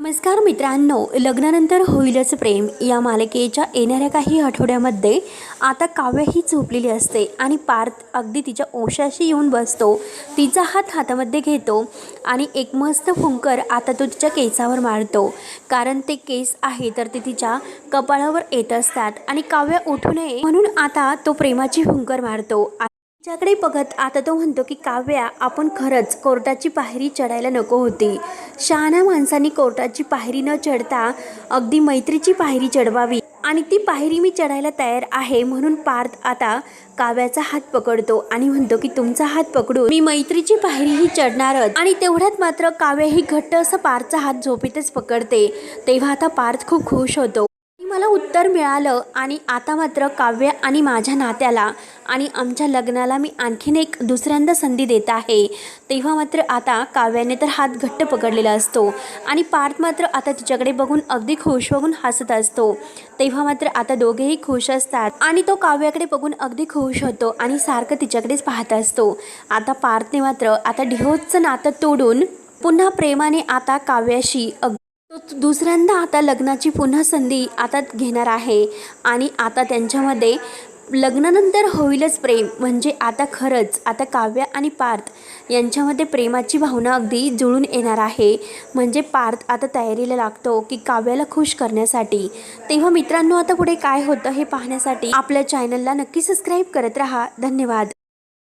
नमस्कार मित्रांनो लग्नानंतर होईलच प्रेम. या मालिकेच्या येणाऱ्या काही आठवड्यामध्ये आता काव्य ही झोपलेली असते आणि पार्थ अगदी तिच्या ओशाशी येऊन बसतो. तिचा हात हातामध्ये घेतो आणि एक मस्त फुंकर आता तो तिच्या केसावर मारतो. कारण ते केस आहे तर ते तिच्या कपाळावर येत असतात आणि काव्य उठू नये म्हणून आता तो प्रेमाची फुंकर मारतो. तिच्याकडे बघत आता तो म्हणतो की काव्या आपण खरंच कोर्टाची पायरी चढायला नको होती. शहाण्या माणसांनी कोर्टाची पायरी न चढता अगदी मैत्रीची पायरी चढवावी. आणि ती पायरी मी चढायला तयार आहे म्हणून पार्थ आता काव्याचा हात पकडतो आणि म्हणतो की तुमचा हात पकडून मी मैत्रीची पायरी ही चढणारच. आणि तेवढ्यात मात्र काव्य ही घट्ट असं पार्थचा हात झोपेतच पकडते. तेव्हा आता पार्थ खूप खुश होतो. मला उत्तर मिळालं आणि आता मात्र काव्य आणि माझ्या नात्याला आणि आमच्या लग्नाला मी आणखीन एक दुसऱ्यांदा संधी देत आहे. तेव्हा मात्र आता काव्याने तर हात घट्ट पकडलेला असतो आणि पार्थ मात्र आता तिच्याकडे बघून अगदी खुश बघून हसत असतो. तेव्हा मात्र आता दोघेही खुश असतात आणि तो काव्याकडे बघून अगदी खुश होतो आणि सारखं तिच्याकडेच पाहत असतो. आता पार्थने मात्र आता ढिहोजचं नातं तोडून पुन्हा प्रेमाने आता काव्याशी अग तो दुसऱ्यांदा आता लग्नाची पुन्हा संधी आता घेणार आहे आणि आता त्यांच्यामध्ये लग्नानंतर होईलच प्रेम म्हणजे आता खरंच आता काव्य आणि पार्थ यांच्यामध्ये प्रेमाची भावना अगदी जुळून येणार आहे. म्हणजे पार्थ आता तयारीला लागतो की काव्याला खुश करण्यासाठी. तेव्हा मित्रांनो आता पुढे काय होतं हे पाहण्यासाठी आपल्या चॅनलला नक्की सबस्क्राईब करत राहा. धन्यवाद.